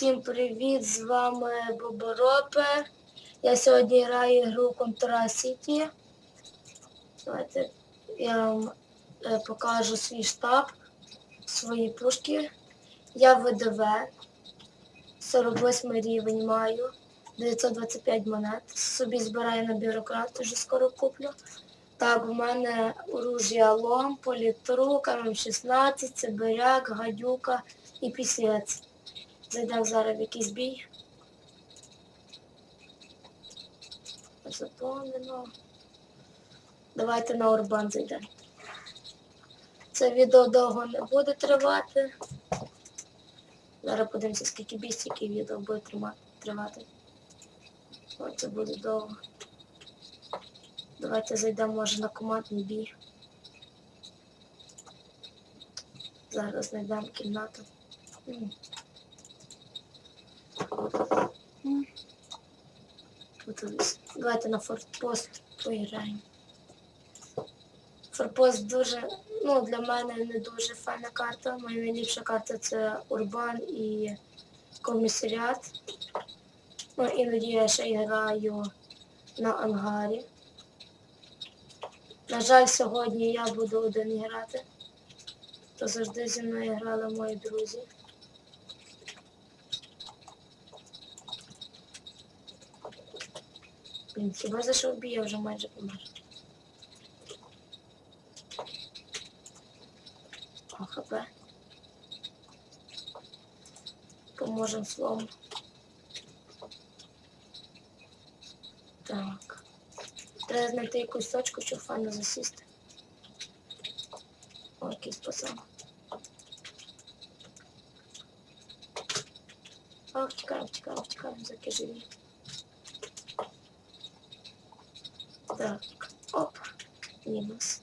Всім привіт! З вами Боборопе. Я сьогодні граю гру City. Давайте я вам е, покажу свій штаб, свої пушки. Я ВДВ. 48 рівень маю. 925 монет. Собі збираю на бюрократ, вже скоро куплю. Так, у мене оружія лом, політрук, ММ16, Сибиряк, гадюка і пісець. Зайдемо зараз в якийсь бій. Заповнено. Давайте на Урбан зайдемо. Це відео довго не буде тривати. Зараз подивимося, скільки бій, стільки відео буде тривати. О, це буде довго. Давайте зайдемо може на командний бій. Зараз знайдемо кімнату. М. М. Тут. Давайте на фортпост поіграємо. Форпост дуже, ну, для мене не дуже файна карта. Моя найліпша карта це Урбан і комісаріат. Ну, іноді я ще граю на ангарі. На жаль, сьогодні я буду один грати. То завжди зі мною грали мої друзі. Блін, хіба за що я вже майже помер. О, хп. Поможем словом. Так. Треба знайти якусь точку, щоб файно засісти. О, якийсь пацан. О, втікаємо, втікаємо, заки Так, оп, мінус.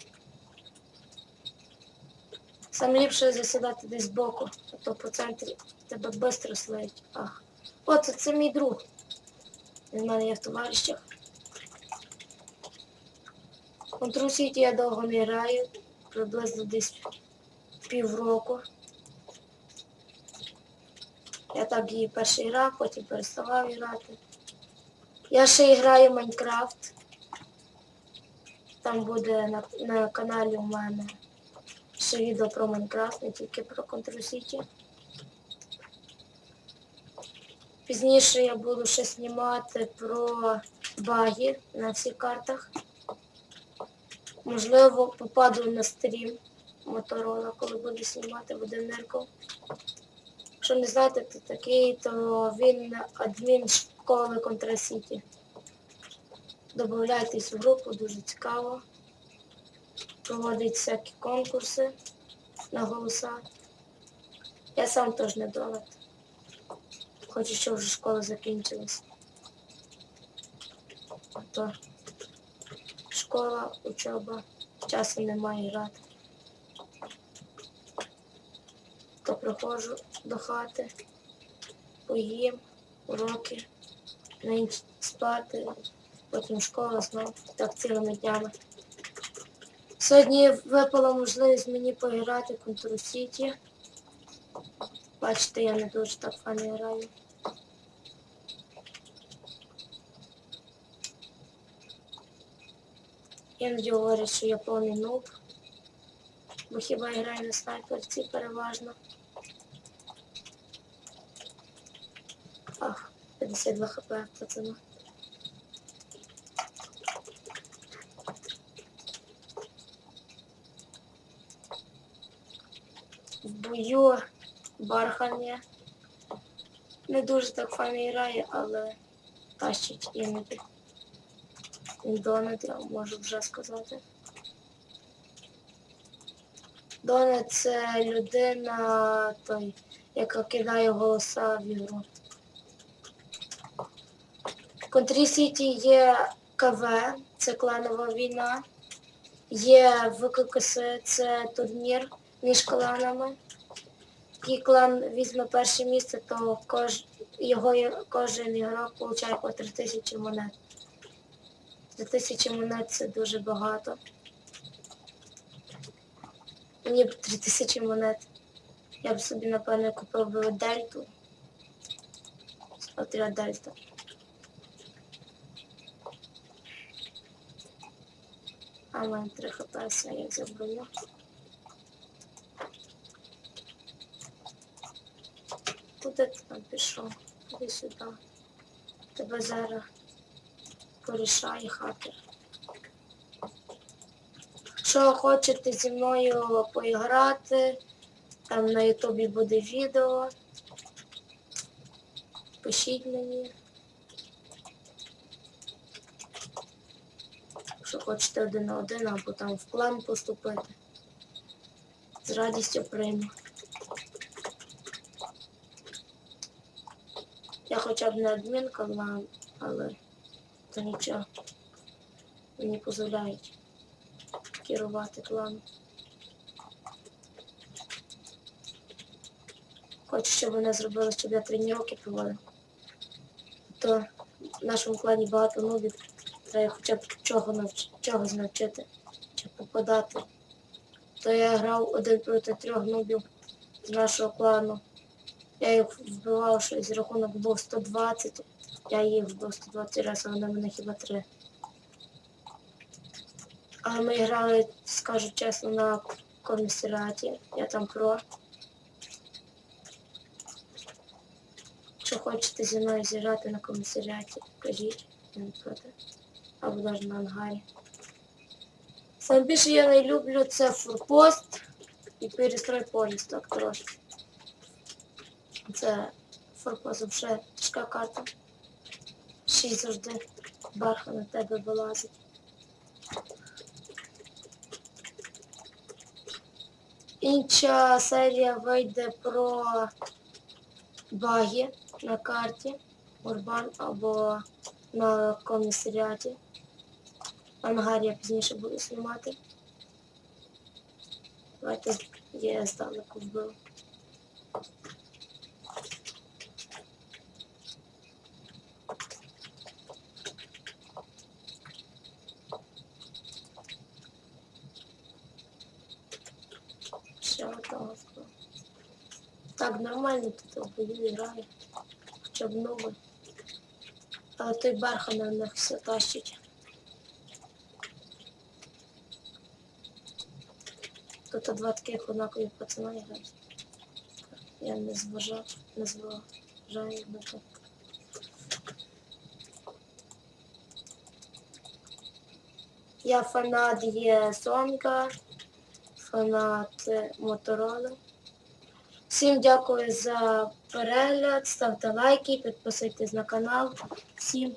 Сам ліпше засідати десь збоку, а то по центрі тебе швидко слить. Ах. О, це, мій друг. Він в мене є в товаришах. Контру Сіті я довго не граю, приблизно десь півроку. Я так її перший грав, потім переставав грати. Я ще граю Майнкрафт. Там буде на, на каналі у мене ще відео про Майнкрафт, не тільки про City. Пізніше я буду ще знімати про баги на всіх картах. Можливо, попаду на стрім Моторола, коли буду знімати в Одинерку. Якщо не знаєте, хто такий, то він адмін школи City. Добавляйтесь в групу, дуже цікаво. Проводить всякі конкурси на голоса. Я сам теж не довод. Хочу, щоб вже школа закінчилась. А школа, учоба, часу немає грати. То приходжу до хати, поїм, уроки, на ніч спати, потім школа знову, так цілими днями. Сьогодні випала можливість мені пограти Control City. Бачите, я не дуже так файно граю. Іноді говорять, що я повний нуб. Бо хіба я граю на снайперці переважно. Ах, 52 хп, пацана. Бою бархання. Не дуже так файно грає, але тащить іноді. Донет, я можу вже сказати. Донет це людина, той, яка кидає голоса в ігру. В Контрі Сіті є КВ, це кланова війна. Є ВККС, це турнір між кланами. Який клан візьме перше місце, то кож... його кожен ігрок отримує по 3000 монет. 3000 монет це дуже багато. Мені б 3000 монет. Я б собі, напевно, купив би дельту. отряд Дельта. А в мене 3 хп, я взяв Куди ти там пішов? Іди сюди. Тебе зараз порішає хакер. Якщо хочете зі мною поіграти, там на ютубі буде відео. Пишіть мені. Якщо хочете один на один або там в клан поступити. З радістю прийму. Я хоча б не адмін клан, але то нічого. Мені дозволяють керувати кланом. Хочу, щоб вони зробили, щоб я тренування проводив. То в нашому клані багато нубів. Треба хоча б чого навч... чогось навчити, чи попадати. То я грав один проти трьох нубів з нашого клану. Я їх вбивав, що з рахунок був 120. Я їх вбив 120 разів, а вони мене хіба три. А ми грали, скажу чесно, на комісаріаті. Я там про. Якщо хочете зі мною зіграти на комісаріаті, кажіть, я не проти. Або навіть на ангарі. Саме більше я не люблю це форпост і перестрой поліс так трошки. Це форпост вже тяжка карта. Ще завжди барха на тебе вилазить. Інша серія вийде про баги на карті Урбан або на комісаріаті. Ангар я пізніше буду знімати. Давайте я здалеку вбив. Одного. Так, нормально тут бою грає. Хоча б новий. Але той барха на них все тащить. Тут два таких однакові пацани грають. Я не зважав, не зважаю на то. Я фанат є Сонька, фанат е, Моторола. Всім дякую за перегляд, ставте лайки, підписуйтесь на канал. Всім.